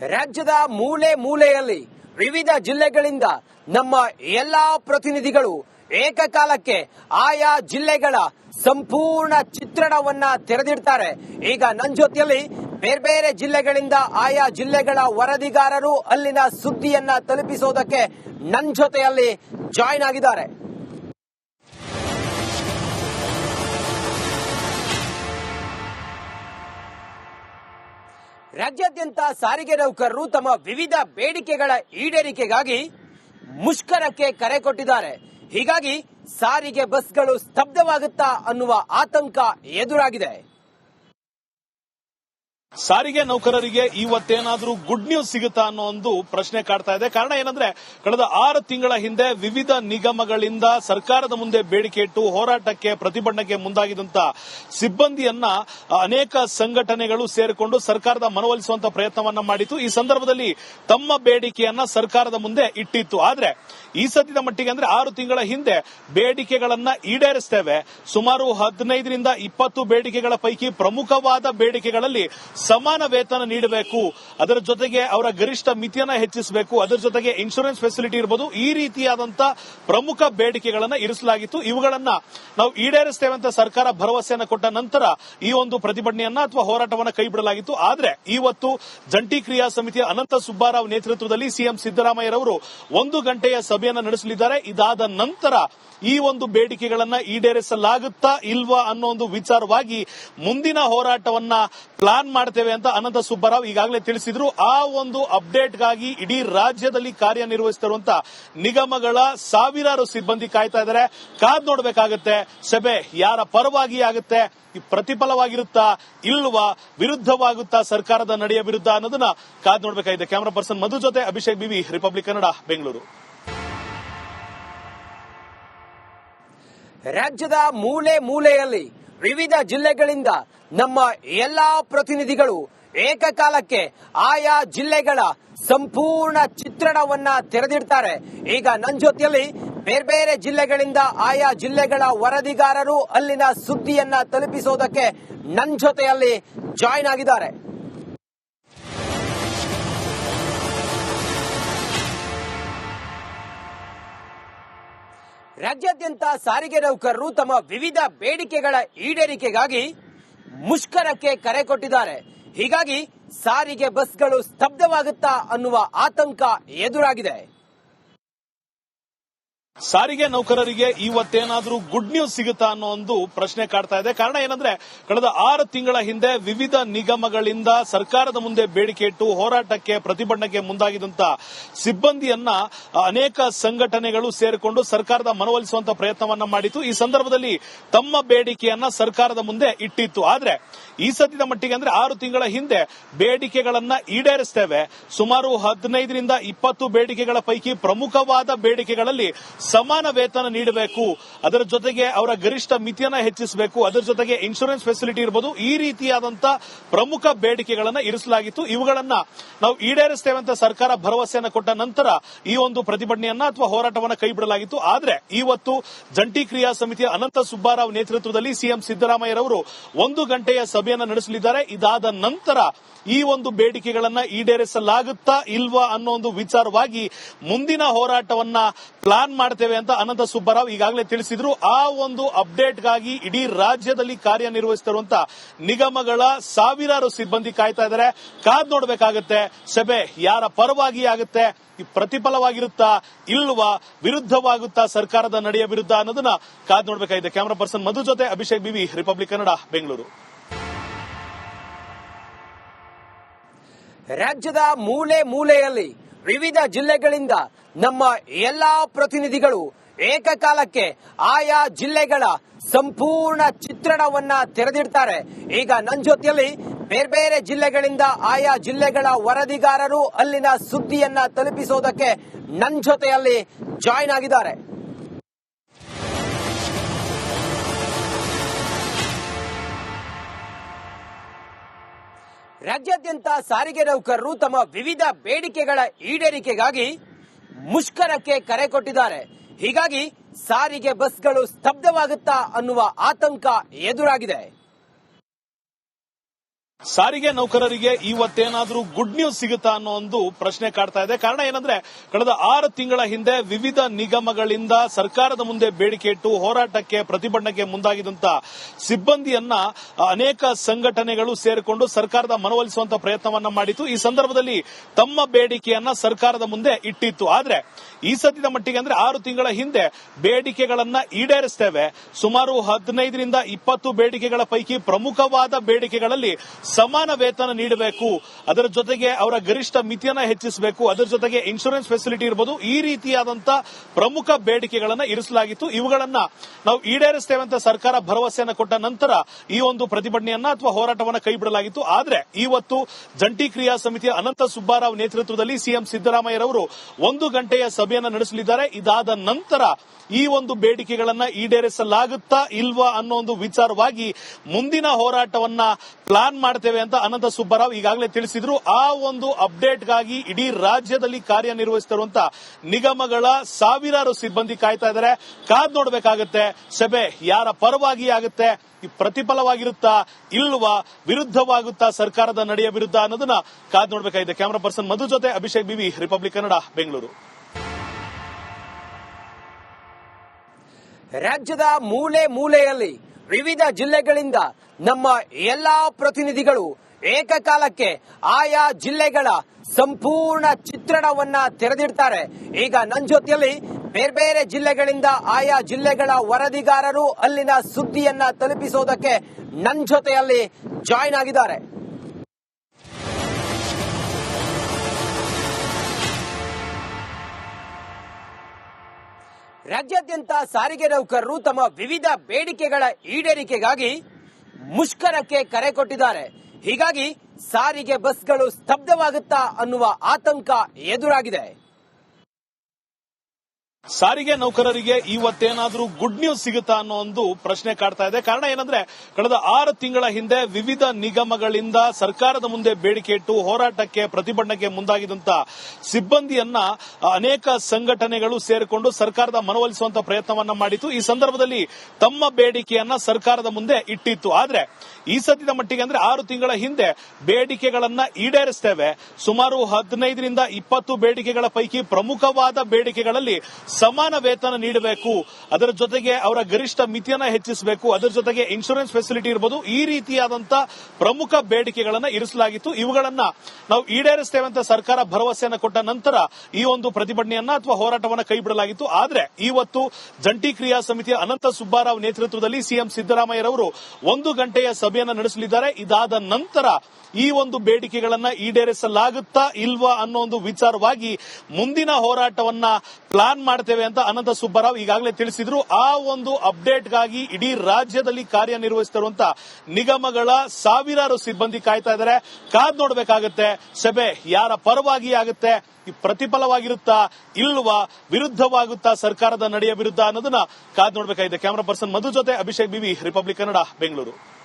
ರಾಜ್ಯದ ಮೂಲೆ ಮೂಲೆಯಲ್ಲಿ ವಿವಿಧ ಜಿಲ್ಲೆಗಳಿಂದ ನಮ್ಮ ಎಲ್ಲಾ ಪ್ರತಿನಿಧಿಗಳು ಏಕಕಾಲಕ್ಕೆ ಆಯಾ ಜಿಲ್ಲೆಗಳ ಸಂಪೂರ್ಣ ಚಿತ್ರಣವನ್ನ ತೆರೆದಿಡ್ತಾರೆ. ಈಗ ನನ್ನ ಜೊತೆಯಲ್ಲಿ ಬೇರೆ ಬೇರೆ ಜಿಲ್ಲೆಗಳಿಂದ ಆಯಾ ಜಿಲ್ಲೆಗಳ ವರದಿಗಾರರು ಅಲ್ಲಿನ ಸುದ್ದಿಯನ್ನ ತಲುಪಿಸೋದಕ್ಕೆ ನನ್ನ ಜೊತೆಯಲ್ಲಿ ಜಾಯ್ನ್ ಆಗಿದ್ದಾರೆ. ರಾಜ್ಯಾದ್ಯಂತ ಸಾರಿಗೆ ನೌಕರರು ತಮ್ಮ ವಿವಿಧ ಬೇಡಿಕೆಗಳ ಈಡೇರಿಕೆಗಾಗಿ ಮುಷ್ಕರಕ್ಕೆ ಕರೆ ಕೊಟ್ಟಿದ್ದಾರೆ. ಹೀಗಾಗಿ ಸಾರಿಗೆ ಬಸ್ಗಳು ಸ್ತಬ್ಧವಾಗುತ್ತಾ ಅನ್ನುವ ಆತಂಕ ಎದುರಾಗಿದೆ. ಸಾರಿಗೆ ನೌಕರರಿಗೆ ಇವತ್ತೇನಾದ್ರೂ ಗುಡ್ ನ್ಯೂಸ್ ಸಿಗುತ್ತಾ ಅನ್ನೋ ಒಂದು ಪ್ರಶ್ನೆ ಕಾಡ್ತಾ ಇದೆ. ಕಾರಣ ಏನಂದ್ರೆ, ಕಳೆದ ಆರು ತಿಂಗಳ ಹಿಂದೆ ವಿವಿಧ ನಿಗಮಗಳಿಂದ ಸರ್ಕಾರದ ಮುಂದೆ ಬೇಡಿಕೆ ಇಟ್ಟು ಹೋರಾಟಕ್ಕೆ ಪ್ರತಿಭಟನೆಗೆ ಮುಂದಾಗಿದ್ದಂತ ಸಿಬ್ಬಂದಿಯನ್ನ ಅನೇಕ ಸಂಘಟನೆಗಳು ಸೇರಿಕೊಂಡು ಸರ್ಕಾರದ ಮನವೊಲಿಸುವಂತ ಪ್ರಯತ್ನವನ್ನ ಮಾಡಿತ್ತು. ಈ ಸಂದರ್ಭದಲ್ಲಿ ತಮ್ಮ ಬೇಡಿಕೆಯನ್ನ ಸರ್ಕಾರದ ಮುಂದೆ ಇಟ್ಟಿತ್ತು. ಆದ್ರೆ, ಈ ಸದ್ಯದ ಮಟ್ಟಿಗೆ ಅಂದ್ರೆ ಆರು ತಿಂಗಳ ಹಿಂದೆ ಬೇಡಿಕೆಗಳನ್ನ ಈಡೇರಿಸ್ತೇವೆ. ಸುಮಾರು ಹದಿನೈದರಿಂದ ಇಪ್ಪತ್ತು ಬೇಡಿಕೆಗಳ ಪೈಕಿ ಪ್ರಮುಖವಾದ ಬೇಡಿಕೆಗಳಲ್ಲಿ ಸಮಾನ ವೇತನ ನೀಡಬೇಕು. ಅದರ ಜೊತೆಗೆ ಅವರ ಗರಿಷ್ಠ ಮಿತಿಯನ್ನ ಹೆಚ್ಚಿಸಬೇಕು. ಅದರ ಜೊತೆಗೆ ಇನ್ಶೂರೆನ್ಸ್ ಫೆಸಿಲಿಟಿ ಇರಬಹುದು ಈ ರೀತಿಯಾದಂತಹ ಪ್ರಮುಖ ಬೇಡಿಕೆಗಳನ್ನ ಇರಿಸಲಾಗಿತ್ತು. ಇವುಗಳನ್ನ ನಾವು ಈಡೇರಿಸ್ತೇವೆ ಅಂತ ಸರ್ಕಾರ ಭರವಸೆಯನ್ನ ಕೊಟ್ಟ ನಂತರ ಈ ಒಂದು ಪ್ರತಿಭಟನೆಯನ್ನ ಅಥವಾ ಹೋರಾಟವನ್ನ ಕೈಬಿಡಲಾಗಿತ್ತು. ಆದ್ರೆ ಇವತ್ತು ಜಂಟಿ ಕ್ರಿಯಾ ಸಮಿತಿಯ ಅನಂತ ಸುಬ್ಬಾರಾವ್ ನೇತೃತ್ವದಲ್ಲಿ ಸಿಎಂ ಸಿದ್ದರಾಮಯ್ಯರವರು ಒಂದು ಗಂಟೆಯ ಸಭೆಯನ್ನು ನಡೆಸಲಿದ್ದಾರೆ. ಇದಾದ ನಂತರ ಈ ಒಂದು ಬೇಡಿಕೆಗಳನ್ನ ಈಡೇರಿಸಲಾಗುತ್ತಾ ಇಲ್ವಾ ಅನ್ನೋ ಒಂದು ವಿಚಾರವಾಗಿ ಮುಂದಿನ ಹೋರಾಟವನ್ನ ಪ್ಲಾನ್ ಮಾಡ್ತೇವೆ ಅಂತ ಅನಂತ ಸುಬ್ಬರಾವ್ ಈಗಾಗಲೇ ತಿಳಿಸಿದ್ರು. ಆ ಒಂದು ಅಪ್ಡೇಟ್ಗಾಗಿ ಇಡೀ ರಾಜ್ಯದಲ್ಲಿ ಕಾರ್ಯನಿರ್ವಹಿಸುತ್ತಿರುವಂತ ನಿಗಮಗಳ ಸಾವಿರಾರು ಸಿಬ್ಬಂದಿ ಕಾಯ್ತಾ ಇದ್ದಾರೆ ಕಾದ್ ನೋಡಬೇಕಾಗುತ್ತೆ. ಸಭೆ ಯಾರ ಪರವಾಗಿ ಆಗುತ್ತೆ, ಪ್ರತಿಫಲವಾಗಿರುತ್ತಾ, ಇಲ್ವಾ, ವಿರುದ್ಧವಾಗುತ್ತಾ ಸರ್ಕಾರದ ನಡೆಯ ವಿರುದ್ಧ ಅನ್ನೋದನ್ನ ಕಾದ್ ನೋಡಬೇಕಾಗಿದೆ. ಕ್ಯಾಮರಾ ಪರ್ಸನ್ ಮಧು ಜೊತೆ Abhishek B V, Republic Kannada, Bengaluru. ರಾಜ್ಯದ ಮೂಲೆ ಮೂಲೆಯಲ್ಲಿ ವಿವಿಧ ಜಿಲ್ಲೆಗಳಿಂದ ನಮ್ಮ ಎಲ್ಲಾ ಪ್ರತಿನಿಧಿಗಳು ಏಕಕಾಲಕ್ಕೆ ಆಯಾ ಜಿಲ್ಲೆಗಳ ಸಂಪೂರ್ಣ ಚಿತ್ರಣವನ್ನ ತೆರೆದಿಡ್ತಾರೆ. ಈಗ ನನ್ನ ಜೊತೆಯಲ್ಲಿ ಬೇರೆ ಬೇರೆ ಜಿಲ್ಲೆಗಳಿಂದ ಆಯಾ ಜಿಲ್ಲೆಗಳ ವರದಿಗಾರರು ಅಲ್ಲಿನ ಸುದ್ದಿಯನ್ನ ತಲುಪಿಸೋದಕ್ಕೆ ನನ್ನ ಜೊತೆಯಲ್ಲಿ ಜಾಯ್ನ್ ಆಗಿದ್ದಾರೆ. ರಾಜ್ಯಾದ್ಯಂತ ಸಾರಿಗೆ ನೌಕರರು ತಮ್ಮ ವಿವಿಧ ಬೇಡಿಕೆಗಳ ಈಡೇರಿಕೆಗಾಗಿ ಮುಷ್ಕರಕ್ಕೆ ಕರೆ ಕೊಟ್ಟಿದ್ದಾರೆ. ಹೀಗಾಗಿ ಸಾರಿಗೆ ಬಸ್ಗಳು ಸ್ತಬ್ಧವಾಗುತ್ತಾ ಅನ್ನುವ ಆತಂಕ ಎದುರಾಗಿದೆ. ಸಾರಿಗೆ ನೌಕರರಿಗೆ ಇವತ್ತೇನಾದರೂ ಗುಡ್ ನ್ಯೂಸ್ ಸಿಗುತ್ತಾ ಅನ್ನೋ ಒಂದು ಪ್ರಶ್ನೆ ಕಾಡ್ತಾ ಇದೆ. ಕಾರಣ ಏನಂದ್ರೆ, ಕಳೆದ ಆರು ತಿಂಗಳ ಹಿಂದೆ ವಿವಿಧ ನಿಗಮಗಳಿಂದ ಸರ್ಕಾರದ ಮುಂದೆ ಬೇಡಿಕೆ ಇಟ್ಟು ಹೋರಾಟಕ್ಕೆ ಪ್ರತಿಭಟನೆಗೆ ಮುಂದಾಗಿದ್ದಂತ ಸಿಬ್ಬಂದಿಯನ್ನ ಅನೇಕ ಸಂಘಟನೆಗಳು ಸೇರಿಕೊಂಡು ಸರ್ಕಾರದ ಮನವೊಲಿಸುವಂತ ಪ್ರಯತ್ನವನ್ನ ಮಾಡಿತು ಈ ಸಂದರ್ಭದಲ್ಲಿ ತಮ್ಮ ಬೇಡಿಕೆಯನ್ನ ಸರ್ಕಾರದ ಮುಂದೆ ಇಟ್ಟಿತ್ತು. ಆದ್ರೆ, ಈ ಸದ್ಯದ ಮಟ್ಟಿಗೆ ಅಂದ್ರೆ ಆರು ತಿಂಗಳ ಹಿಂದೆ ಬೇಡಿಕೆಗಳನ್ನ ಈಡೇರಿಸ್ತೇವೆ. ಸುಮಾರು ಹದಿನೈದರಿಂದ ಇಪ್ಪತ್ತು ಬೇಡಿಕೆಗಳ ಪೈಕಿ ಪ್ರಮುಖವಾದ ಬೇಡಿಕೆಗಳಲ್ಲಿ ಸಮಾನ ವೇತನ ನೀಡಬೇಕು. ಅದರ ಜೊತೆಗೆ ಅವರ ಗರಿಷ್ಠ ಮಿತಿಯನ್ನ ಹೆಚ್ಚಿಸಬೇಕು. ಅದರ ಜೊತೆಗೆ ಇನ್ಶೂರೆನ್ಸ್ ಫೆಸಿಲಿಟಿ ಇರಬಹುದು ಈ ರೀತಿಯಾದಂತ ಪ್ರಮುಖ ಬೇಡಿಕೆಗಳನ್ನ ಇರಿಸಲಾಗಿತ್ತು. ಇವುಗಳನ್ನ ನಾವು ಈಡೇರಿಸ್ತೇವೆ ಅಂತ ಸರ್ಕಾರ ಭರವಸೆಯನ್ನ ಕೊಟ್ಟ ನಂತರ ಈ ಒಂದು ಪ್ರತಿಭಟನೆಯನ್ನ ಅಥವಾ ಹೋರಾಟವನ್ನ ಕೈಬಿಡಲಾಗಿತ್ತು. ಆದರೆ ಇವತ್ತು ಜಂಟಿ ಕ್ರಿಯಾ ಸಮಿತಿಯ ಅನಂತ ಸುಬ್ಬಾರಾವ್ ನೇತೃತ್ವದಲ್ಲಿ ಸಿಎಂ ಸಿದ್ದರಾಮಯ್ಯರವರು ಒಂದು ಗಂಟೆಯ ಸಭೆಯನ್ನ ನಡೆಸಲಿದ್ದಾರೆ. ಇದಾದ ನಂತರ ಈ ಒಂದು ಬೇಡಿಕೆಗಳನ್ನ ಈಡೇರಿಸಲಾಗುತ್ತಾ ಇಲ್ವಾ ಅನ್ನೋ ಒಂದು ವಿಚಾರವಾಗಿ ಮುಂದಿನ ಹೋರಾಟವನ್ನ ಪ್ಲಾನ್ ಮಾಡ್ತೇವೆ ಅಂತ ಅನಂತ ಸುಬ್ಬರಾವ್ ಈಗಾಗಲೇ ತಿಳಿಸಿದ್ರು. ಆ ಒಂದು ಅಪ್ಡೇಟ್ಗಾಗಿ ಇಡೀ ರಾಜ್ಯದಲ್ಲಿ ಕಾರ್ಯನಿರ್ವಹಿಸುತ್ತಿರುವಂತ ನಿಗಮಗಳ ಸಾವಿರಾರು ಸಿಬ್ಬಂದಿ ಕಾಯ್ತಾ ಇದ್ದಾರೆ. ಕಾದ್ ನೋಡಬೇಕಾಗುತ್ತೆ. ಸಭೆ ಯಾರ ಪರವಾಗಿ ಆಗುತ್ತೆ ಪ್ರತಿಫಲವಾಗಿರುತ್ತಾ, ಇಲ್ವಾ, ವಿರುದ್ಧವಾಗುತ್ತಾ ಸರ್ಕಾರದ ನಡೆಯ ವಿರುದ್ಧ ಅನ್ನೋದನ್ನ ಕಾದ್ ನೋಡಬೇಕಾಗಿದೆ. ಕ್ಯಾಮರಾ ಪರ್ಸನ್ ಮಧು ಜೊತೆ Abhishek B V, Republic Kannada, Bengaluru. ರಾಜ್ಯದ ಮೂಲೆ ಮೂಲೆಯಲ್ಲಿ ವಿವಿಧ ಜಿಲ್ಲೆಗಳಿಂದ ನಮ್ಮ ಎಲ್ಲಾ ಪ್ರತಿನಿಧಿಗಳು ಏಕಕಾಲಕ್ಕೆ ಆಯಾ ಜಿಲ್ಲೆಗಳ ಸಂಪೂರ್ಣ ಚಿತ್ರಣವನ್ನ ತೆರೆದಿಡ್ತಾರೆ. ಈಗ ನನ್ನ ಜೊತೆಯಲ್ಲಿ ಬೇರೆ ಬೇರೆ ಜಿಲ್ಲೆಗಳಿಂದ ಆಯಾ ಜಿಲ್ಲೆಗಳ ವರದಿಗಾರರು ಅಲ್ಲಿನ ಸುದ್ದಿಯನ್ನ ತಲುಪಿಸೋದಕ್ಕೆ ನನ್ನ ಜೊತೆಯಲ್ಲಿ ಜಾಯ್ನ್ ಆಗಿದ್ದಾರೆ. ರಾಜ್ಯಾದ್ಯಂತ ಸಾರಿಗೆ ನೌಕರರು ತಮ್ಮ ವಿವಿಧ ಬೇಡಿಕೆಗಳ ಈಡೇರಿಕೆಗಾಗಿ ಮುಷ್ಕರಕ್ಕೆ ಕರೆ ಕೊಟ್ಟಿದ್ದಾರೆ. ಹೀಗಾಗಿ ಸಾರಿಗೆ ಬಸ್ಗಳು ಸ್ತಬ್ಧವಾಗುತ್ತಾ ಅನ್ನುವ ಆತಂಕ ಎದುರಾಗಿದೆ. ಸಾರಿಗೆ ನೌಕರರಿಗೆ ಇವತ್ತೇನಾದರೂ ಗುಡ್ ನ್ಯೂಸ್ ಸಿಗುತ್ತಾ ಅನ್ನೋ ಒಂದು ಪ್ರಶ್ನೆ ಕಾಡ್ತಾ ಇದೆ. ಕಾರಣ ಏನಂದ್ರೆ, ಕಳೆದ ಆರು ತಿಂಗಳ ಹಿಂದೆ ವಿವಿಧ ನಿಗಮಗಳಿಂದ ಸರ್ಕಾರದ ಮುಂದೆ ಬೇಡಿಕೆ ಇಟ್ಟು ಹೋರಾಟಕ್ಕೆ ಪ್ರತಿಭಟನೆಗೆ ಮುಂದಾಗಿದ್ದಂತ ಸಿಬ್ಬಂದಿಯನ್ನ ಅನೇಕ ಸಂಘಟನೆಗಳು ಸೇರಿಕೊಂಡು ಸರ್ಕಾರದ ಮನವೊಲಿಸುವಂತ ಪ್ರಯತ್ನವನ್ನ ಮಾಡಿತು ಈ ಸಂದರ್ಭದಲ್ಲಿ ತಮ್ಮ ಬೇಡಿಕೆಯನ್ನ ಸರ್ಕಾರದ ಮುಂದೆ ಇಟ್ಟಿತ್ತು. ಆದ್ರೆ, ಈ ಸದ್ಯದ ಮಟ್ಟಿಗೆ ಅಂದ್ರೆ ಆರು ತಿಂಗಳ ಹಿಂದೆ ಬೇಡಿಕೆಗಳನ್ನ ಈಡೇರಿಸ್ತೇವೆ. ಸುಮಾರು ಹದಿನೈದರಿಂದ ಇಪ್ಪತ್ತು ಬೇಡಿಕೆಗಳ ಪೈಕಿ ಪ್ರಮುಖವಾದ ಬೇಡಿಕೆಗಳಲ್ಲಿ ಸಮಾನ ವೇತನ ನೀಡಬೇಕು. ಅದರ ಜೊತೆಗೆ ಅವರ ಗರಿಷ್ಠ ಮಿತಿಯನ್ನ ಹೆಚ್ಚಿಸಬೇಕು. ಅದರ ಜೊತೆಗೆ ಇನ್ಶೂರೆನ್ಸ್ ಫೆಸಿಲಿಟಿ ಇರಬಹುದು ಈ ರೀತಿಯಾದಂತ ಪ್ರಮುಖ ಬೇಡಿಕೆಗಳನ್ನ ಇರಿಸಲಾಗಿತ್ತು. ಇವುಗಳನ್ನ ನಾವು ಈಡೇರಿಸ್ತೇವೆ ಅಂತ ಸರ್ಕಾರ ಭರವಸೆಯನ್ನ ಕೊಟ್ಟ ನಂತರ ಈ ಒಂದು ಪ್ರತಿಭಟನೆಯನ್ನ ಅಥವಾ ಹೋರಾಟವನ್ನ ಕೈಬಿಡಲಾಗಿತ್ತು. ಆದ್ರೆ ಇವತ್ತು ಜಂಟಿ ಕ್ರಿಯಾ ಸಮಿತಿಯ ಅನಂತ ಸುಬ್ಬಾರಾವ್ ನೇತೃತ್ವದಲ್ಲಿ ಸಿಎಂ ಸಿದ್ದರಾಮಯ್ಯರವರು ಒಂದು ಗಂಟೆಯ ಸಭೆಯನ್ನ ನಡೆಸಲಿದ್ದಾರೆ. ಇದಾದ ನಂತರ ಈ ಒಂದು ಬೇಡಿಕೆಗಳನ್ನ ಈಡೇರಿಸಲಾಗುತ್ತಾ ಇಲ್ವಾ ಅನ್ನೋ ಒಂದು ವಿಚಾರವಾಗಿ ಮುಂದಿನ ಹೋರಾಟವನ್ನ ಪ್ಲಾನ್ ಮಾಡ್ತೇವೆ ಅಂತ ಅನಂತ ಸುಬ್ಬರಾವ್ ಈಗಾಗಲೇ ತಿಳಿಸಿದ್ರು. ಆ ಒಂದು ಅಪ್ಡೇಟ್ಗಾಗಿ ಇಡೀ ರಾಜ್ಯದಲ್ಲಿ ಕಾರ್ಯನಿರ್ವಹಿಸುತ್ತಿರುವಂತ ನಿಗಮಗಳ ಸಾವಿರಾರು ಸಿಬ್ಬಂದಿ ಕಾಯ್ತಾ ಇದ್ದಾರೆ. ಕಾದ್ ನೋಡಬೇಕಾಗುತ್ತೆ. ಸಭೆ ಯಾರ ಪರವಾಗಿ ಆಗುತ್ತೆ ಪ್ರತಿಫಲವಾಗಿರುತ್ತಾ ಇಲ್ವಾ, ವಿರುದ್ಧವಾಗುತ್ತಾ ಸರ್ಕಾರದ ನಡೆಯ ವಿರುದ್ಧ ಅನ್ನೋದನ್ನ ಕಾದ್ ನೋಡಬೇಕಾಗಿದೆ. ಕ್ಯಾಮರಾ ಪರ್ಸನ್ ಮಧು ಜೊತೆ Abhishek B V, Republic Kannada, Bengaluru. ರಾಜ್ಯದ ಮೂಲೆ ಮೂಲೆಯಲ್ಲಿ ವಿವಿಧ ಜಿಲ್ಲೆಗಳಿಂದ ನಮ್ಮ ಎಲ್ಲಾ ಪ್ರತಿನಿಧಿಗಳು ಏಕಕಾಲಕ್ಕೆ ಆಯಾ ಜಿಲ್ಲೆಗಳ ಸಂಪೂರ್ಣ ಚಿತ್ರಣವನ್ನ ತೆರೆದಿಡ್ತಾರೆ. ಈಗ ನನ್ನ ಜೊತೆಯಲ್ಲಿ ಬೇರೆ ಬೇರೆ ಜಿಲ್ಲೆಗಳಿಂದ ಆಯಾ ಜಿಲ್ಲೆಗಳ ವರದಿಗಾರರು ಅಲ್ಲಿನ ಸುದ್ದಿಯನ್ನ ತಲುಪಿಸೋದಕ್ಕೆ ನನ್ನ ಜೊತೆಯಲ್ಲಿ ಜಾಯ್ನ್ ಆಗಿದ್ದಾರೆ. ರಾಜ್ಯಾದ್ಯಂತ ಸಾರಿಗೆ ನೌಕರರು ತಮ್ಮ ವಿವಿಧ ಬೇಡಿಕೆಗಳ ಈಡೇರಿಕೆಗಾಗಿ ಮುಷ್ಕರಕ್ಕೆ ಕರೆ ಕೊಟ್ಟಿದ್ದಾರೆ. ಹೀಗಾಗಿ ಸಾರಿಗೆ ಬಸ್ಗಳು ಸ್ತಬ್ಧವಾಗುತ್ತಾ ಅನ್ನುವ ಆತಂಕ ಎದುರಾಗಿದೆ. ಸಾರಿಗೆ ನೌಕರರಿಗೆ ಇವತ್ತೇನಾದ್ರೂ ಗುಡ್ ನ್ಯೂಸ್ ಸಿಗುತ್ತಾ ಅನ್ನೋ ಒಂದು ಪ್ರಶ್ನೆ ಕಾಡ್ತಾ ಇದೆ. ಕಾರಣ ಏನಂದ್ರೆ, ಕಳೆದ ಆರು ತಿಂಗಳ ಹಿಂದೆ ವಿವಿಧ ನಿಗಮಗಳಿಂದ ಸರ್ಕಾರದ ಮುಂದೆ ಬೇಡಿಕೆ ಇಟ್ಟು ಹೋರಾಟಕ್ಕೆ ಪ್ರತಿಭಟನೆಗೆ ಮುಂದಾಗಿದಂತ ಸಿಬ್ಬಂದಿಯನ್ನ ಅನೇಕ ಸಂಘಟನೆಗಳು ಸೇರಿಕೊಂಡು ಸರ್ಕಾರದ ಮನವೊಲಿಸುವಂತ ಪ್ರಯತ್ನವನ್ನ ಮಾಡಿತ್ತು. ಈ ಸಂದರ್ಭದಲ್ಲಿ ತಮ್ಮ ಬೇಡಿಕೆಯನ್ನ ಸರ್ಕಾರದ ಮುಂದೆ ಇಟ್ಟಿತ್ತು. ಆದ್ರೆ, ಈ ಸದ್ಯದ ಮಟ್ಟಿಗೆ ಅಂದ್ರೆ ಆರು ತಿಂಗಳ ಹಿಂದೆ ಬೇಡಿಕೆಗಳನ್ನ ಈಡೇರಿಸ್ತೇವೆ. ಸುಮಾರು ಹದಿನೈದರಿಂದ ಇಪ್ಪತ್ತು ಬೇಡಿಕೆಗಳ ಪೈಕಿ ಪ್ರಮುಖವಾದ ಬೇಡಿಕೆಗಳಲ್ಲಿ ಸಮಾನ ವೇತನ ನೀಡಬೇಕು. ಅದರ ಜೊತೆಗೆ ಅವರ ಗರಿಷ್ಠ ಮಿತಿಯನ್ನ ಹೆಚ್ಚಿಸಬೇಕು. ಅದರ ಜೊತೆಗೆ ಇನ್ಶೂರೆನ್ಸ್ ಫೆಸಿಲಿಟಿ ಇರಬಹುದು ಈ ರೀತಿಯಾದಂತಹ ಪ್ರಮುಖ ಬೇಡಿಕೆಗಳನ್ನ ಇರಿಸಲಾಗಿತ್ತು. ಇವುಗಳನ್ನ ನಾವು ಈಡೇರಿಸ್ತೇವೆ ಅಂತ ಸರ್ಕಾರ ಭರವಸೆಯನ್ನ ಕೊಟ್ಟ ನಂತರ ಈ ಒಂದು ಪ್ರತಿಭಟನೆಯನ್ನ ಅಥವಾ ಹೋರಾಟವನ್ನು ಕೈಬಿಡಲಾಗಿತ್ತು. ಆದರೆ ಇವತ್ತು ಜಂಟಿ ಕ್ರಿಯಾ ಸಮಿತಿಯ ಅನಂತ ಸುಬ್ಬಾರಾವ್ ನೇತೃತ್ವದಲ್ಲಿ ಸಿಎಂ ಸಿದ್ದರಾಮಯ್ಯರವರು ಒಂದು ಗಂಟೆಯ ಸಭೆಯನ್ನು ನಡೆಸಲಿದ್ದಾರೆ. ಇದಾದ ನಂತರ ಈ ಒಂದು ಬೇಡಿಕೆಗಳನ್ನ ಈಡೇರಿಸಲಾಗುತ್ತಾ ಇಲ್ವಾ ಅನ್ನೋ ಒಂದು ವಿಚಾರವಾಗಿ ಮುಂದಿನ ಹೋರಾಟವನ್ನ ಪ್ಲಾನ್ ಮಾಡ್ತೇವೆ ಅಂತ ಅನಂತ ಸುಬ್ಬರಾವ್ ಈಗಾಗಲೇ ತಿಳಿಸಿದ್ರು. ಆ ಒಂದು ಅಪ್ಡೇಟ್ಗಾಗಿ ಇಡೀ ರಾಜ್ಯದಲ್ಲಿ ಕಾರ್ಯನಿರ್ವಹಿಸುತ್ತಿರುವಂತ ನಿಗಮಗಳ ಸಾವಿರಾರು ಸಿಬ್ಬಂದಿ ಕಾಯ್ತಾ ಇದ್ದಾರೆ. ಕಾದ್ ನೋಡಬೇಕಾಗುತ್ತೆ. ಸಭೆ ಯಾರ ಪರವಾಗಿ ಆಗುತ್ತೆ ಪ್ರತಿಫಲವಾಗಿರುತ್ತಾ, ಇಲ್ವಾ, ವಿರುದ್ಧವಾಗುತ್ತಾ, ಸರ್ಕಾರದ ನಡೆಯ ವಿರುದ್ಧ ಅನ್ನೋದನ್ನ ಕಾದ್ ನೋಡಬೇಕಾಗಿದೆ. ಕ್ಯಾಮರಾ ಪರ್ಸನ್ ಮಧು ಜೊತೆ Abhishek B V, Republic Kannada, Bengaluru.